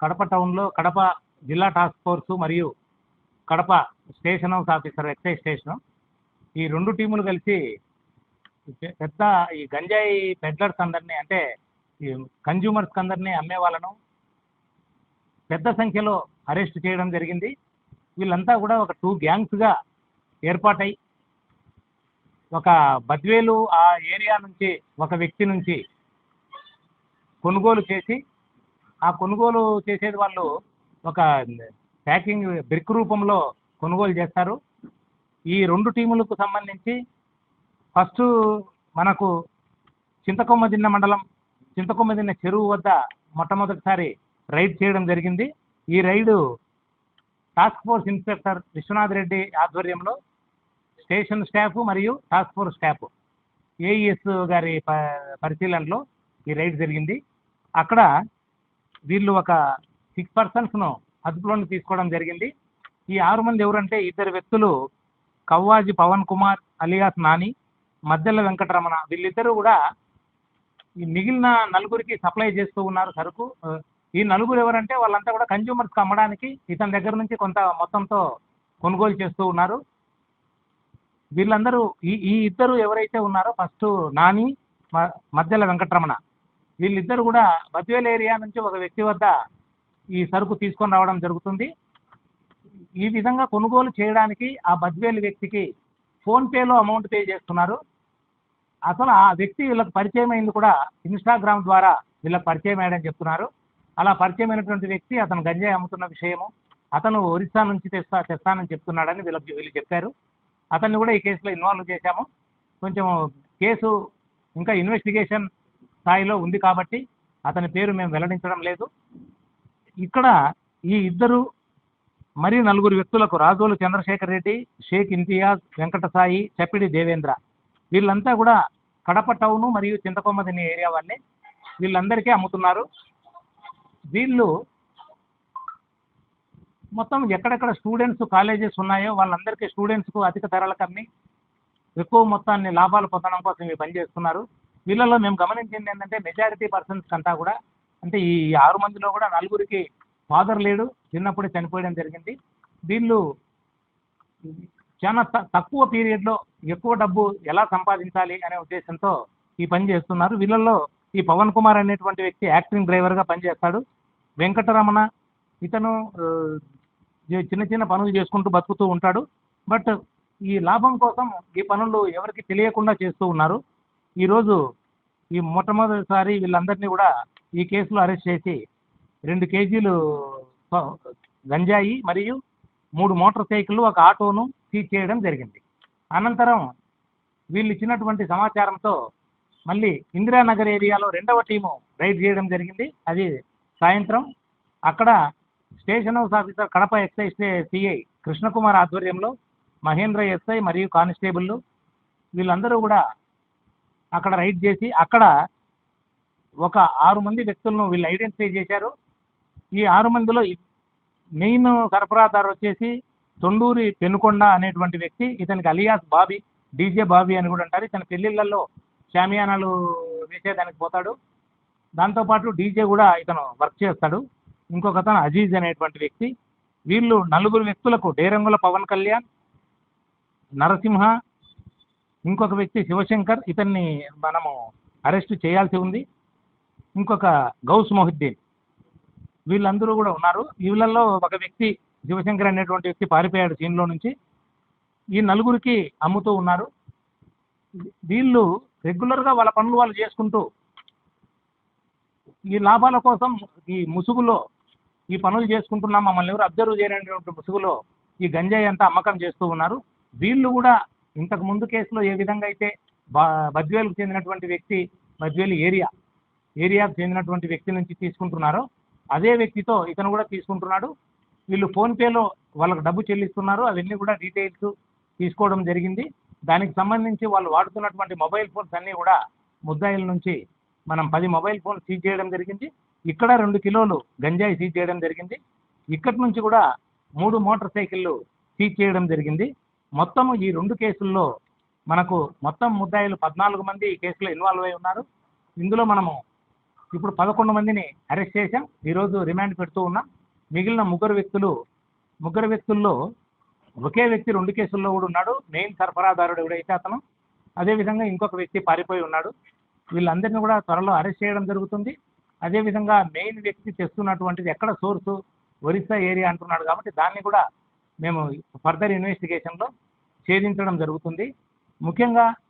కడప టౌన్లో కడప జిల్లా task force మరియు Kadapa station house officer excise station ఈ రెండు టీములు కలిసి పెద్ద ఈ గంజాయి పెడ్లర్స్ అందరినీ అంటే ఈ కన్జ్యూమర్స్ అందరినీ అమ్మే వాళ్ళను పెద్ద సంఖ్యలో అరెస్ట్ చేయడం జరిగింది. వీళ్ళంతా కూడా ఒక టూ గ్యాంగ్స్గా ఏర్పాటై ఒక బద్వేలు ఆ ఏరియా నుంచి ఒక వ్యక్తి నుంచి కొనుగోలు చేసి ఆ కొనుగోలు చేసేది వాళ్ళు ఒక ప్యాకింగ్ బ్రిక్ రూపంలో కొనుగోలు చేస్తారు. ఈ రెండు టీములకు సంబంధించి ఫస్ట్ మనకు చింతకొమ్మదిన్న మండలం చింతకొమ్మదిన్న చెరువు వద్ద మొట్టమొదటిసారి రైడ్ చేయడం జరిగింది. ఈ raid task force inspector Vishwanath Reddy ఆధ్వర్యంలో స్టేషన్ స్టాఫ్ మరియు టాస్క్ ఫోర్స్ స్టాఫ్ ఏఈఎస్ గారి ప- పరిశీలనలో ఈ రైడ్ జరిగింది. అక్కడ వీళ్ళు ఒక సిక్స్ పర్సన్స్ను అదుపులోని తీసుకోవడం జరిగింది. ఈ ఆరు మంది ఎవరంటే ఇద్దరు వ్యక్తులు కవ్వాజి పవన్ కుమార్ అలియాస్ నాని మద్దెల వెంకటరమణ. వీళ్ళిద్దరూ కూడా ఈ మిగిలిన నలుగురికి సప్లై చేస్తూ ఉన్నారు సరుకు. ఈ నలుగురు ఎవరంటే వాళ్ళంతా కూడా కన్జ్యూమర్స్కి అమ్మడానికి ఇతని దగ్గర నుంచి కొంత మొత్తంతో కొనుగోలు చేస్తూ ఉన్నారు. వీళ్ళందరూ ఈ ఈ ఇద్దరు ఎవరైతే ఉన్నారో ఫస్ట్ నాని మ- మద్దెల వెంకటరమణ. వీళ్ళిద్దరు కూడా బద్వేల్ ఏరియా నుంచి ఒక వ్యక్తి వద్ద ఈ సరుకు తీసుకొని రావడం జరుగుతుంది. ఈ విధంగా కొనుగోలు చేయడానికి ఆ బద్వేలు వ్యక్తికి ఫోన్పేలో అమౌంట్ పే చేస్తున్నారు. అసలు ఆ వ్యక్తి వీళ్ళకి పరిచయం అయింది కూడా ఇన్స్టాగ్రామ్ ద్వారా వీళ్ళకి పరిచయం అయ్యాడని చెప్తున్నారు. అలా పరిచయం అయినటువంటి వ్యక్తి అతను గంజాయి అమ్ముతున్న విషయము అతను ఒరిస్సా నుంచి తెస్తా తెస్తానని చెప్తున్నాడని వీళ్ళకి వీళ్ళు చెప్పారు. అతన్ని కూడా ఈ కేసులో ఇన్వాల్వ్ చేశాము. కొంచెం కేసు ఇంకా ఇన్వెస్టిగేషన్ స్థాయిలో ఉంది కాబట్టి అతని పేరు మేము వెల్లడించడం లేదు. ఇక్కడ ఈ ఇద్దరు మరి నలుగురు వ్యక్తులకు రాజోలు చంద్రశేఖర్ రెడ్డి షేక్ ఇంతియాజ్ వెంకటసాయి చప్పిడి దేవేంద్ర. వీళ్ళంతా కూడా కడప టౌను మరియు చింతకొమ్మదిని ఏరియా వాళ్ళే వీళ్ళందరికీ అమ్ముతున్నారు. వీళ్ళు మొత్తం ఎక్కడెక్కడ స్టూడెంట్స్ కాలేజెస్ ఉన్నాయో వాళ్ళందరికీ స్టూడెంట్స్కు అధిక ధరలకు అమ్మి ఎక్కువ మొత్తాన్ని లాభాలు పొందడం కోసం ఇవి పనిచేస్తున్నారు. వీళ్ళలో మేము గమనించింది ఏంటంటే మెజారిటీ పర్సన్స్ అంతా కూడా అంటే ఈ ఆరు మందిలో కూడా నలుగురికి ఫాదర్ లేడు చిన్నప్పుడే చనిపోయడం జరిగింది. వీళ్ళు చాలా త- తక్కువ పీరియడ్లో ఎక్కువ డబ్బు ఎలా సంపాదించాలి అనే ఉద్దేశంతో ఈ పని చేస్తున్నారు. వీళ్ళల్లో ఈ పవన్ కుమార్ అనేటువంటి వ్యక్తి యాక్టింగ్ డ్రైవర్గా పనిచేస్తాడు. వెంకటరమణ ఇతను చిన్న చిన్న పనులు చేసుకుంటూ బతుకుతూ ఉంటాడు. బట్ ఈ లాభం కోసం ఈ పనులు ఎవరికి తెలియకుండా చేస్తూ ఉన్నారు. ఈరోజు ఈ మొట్టమొదటిసారి వీళ్ళందరినీ కూడా ఈ కేసులో అరెస్ట్ చేసి రెండు కేజీలు గంజాయి మరియు మూడు మోటార్ సైకిళ్ళు ఒక ఆటోను సీజ్ చేయడం జరిగింది. అనంతరం వీళ్ళు ఇచ్చినటువంటి సమాచారంతో మళ్ళీ ఇందిరానగర్ ఏరియాలో రెండవ టీము రైడ్ చేయడం జరిగింది. అది సాయంత్రం అక్కడ station house officer Kadapa SI CI Krishnakumar ఆధ్వర్యంలో మహేంద్ర ఎస్ఐ మరియు కానిస్టేబుల్ వీళ్ళందరూ కూడా అక్కడ రైడ్ చేసి అక్కడ ఒక ఆరు మంది వ్యక్తులను వీళ్ళు ఐడెంటిఫై చేశారు. ఈ ఆరు మందిలో మెయిన్ సరఫరాదారు వచ్చేసి తొండూరి పెనుకొండ అనేటువంటి వ్యక్తి ఇతనికి అలియాస్ బాబీ డీజే బాబీ అని కూడా అంటారు. ఇతని పెళ్ళిళ్ళలో షామియానాలు వేసేదానికి పోతాడు. దాంతోపాటు డీజే కూడా ఇతను వర్క్ చేస్తాడు. ఇంకొక అతను అజీజ్ అనేటువంటి వ్యక్తి. వీళ్ళు నలుగురు వ్యక్తులకు డేరంగుల పవన్ కళ్యాణ్ నరసింహ ఇంకొక వ్యక్తి శివశంకర్ ఇతన్ని మనము అరెస్ట్ చేయాల్సి ఉంది. ఇంకొక గౌస్ మొహిద్దీన్. వీళ్ళందరూ కూడా ఉన్నారు. వీళ్ళల్లో ఒక వ్యక్తి శివశంకర్ అనేటువంటి వ్యక్తి పారిపోయాడు సీన్లో నుంచి. ఈ నలుగురికి అమ్ముతూ ఉన్నారు. వీళ్ళు రెగ్యులర్గా వాళ్ళ పనులు వాళ్ళు చేసుకుంటూ ఈ లాభాల కోసం ఈ ముసుగులో ఈ పనులు చేసుకుంటున్నాం మమ్మల్ని ఎవరు అబ్జర్వ్ చేయనటువంటి ముసుగులో ఈ గంజాయి అంతా అమ్మకం చేస్తూ ఉన్నారు. వీళ్ళు కూడా ఇంతకు ముందు కేసులో ఏ విధంగా అయితే బ బద్వేలుకు చెందినటువంటి వ్యక్తి బద్వేలు ఏరియా ఏరియాకు చెందినటువంటి వ్యక్తి నుంచి తీసుకుంటున్నారో అదే వ్యక్తితో ఇతను కూడా తీసుకుంటున్నాడు. వీళ్ళు ఫోన్పేలో వాళ్ళకు డబ్బు చెల్లిస్తున్నారు. అవన్నీ కూడా డీటెయిల్స్ తీసుకోవడం జరిగింది. దానికి సంబంధించి వాళ్ళు వాడుతున్నటువంటి మొబైల్ ఫోన్స్ అన్నీ కూడా ముద్దాయిల నుంచి మనం పది మొబైల్ ఫోన్స్ సీజ్ చేయడం జరిగింది. ఇక్కడ రెండు కిలోలు గంజాయి సీజ్ చేయడం జరిగింది. ఇక్కడి నుంచి కూడా మూడు మోటార్ సైకిళ్ళు సీజ్ చేయడం జరిగింది. మొత్తం ఈ రెండు కేసుల్లో మనకు మొత్తం ముద్దాయిలు పద్నాలుగు మంది ఈ కేసులో ఇన్వాల్వ్ అయి ఉన్నారు. ఇందులో మనము ఇప్పుడు పదకొండు మందిని అరెస్ట్ చేశాం. ఈరోజు రిమాండ్ పెడుతూ ఉన్నాం. మిగిలిన ముగ్గురు వ్యక్తులు ముగ్గురు వ్యక్తుల్లో ఒకే వ్యక్తి రెండు కేసుల్లో కూడా ఉన్నాడు. మెయిన్ సరఫరాదారుడు ఎవడైతే అతను అదేవిధంగా ఇంకొక వ్యక్తి పారిపోయి ఉన్నాడు. వీళ్ళందరినీ కూడా త్వరలో అరెస్ట్ చేయడం జరుగుతుంది. అదేవిధంగా మెయిన్ వ్యక్తి తెస్తున్నటువంటిది ఎక్కడ సోర్సు? ఒరిస్సా ఏరియా అంటున్నాడు కాబట్టి దాన్ని కూడా మేము ఫర్దర్ ఇన్వెస్టిగేషన్లో ఛేదించడం జరుగుతుంది. ముఖ్యంగా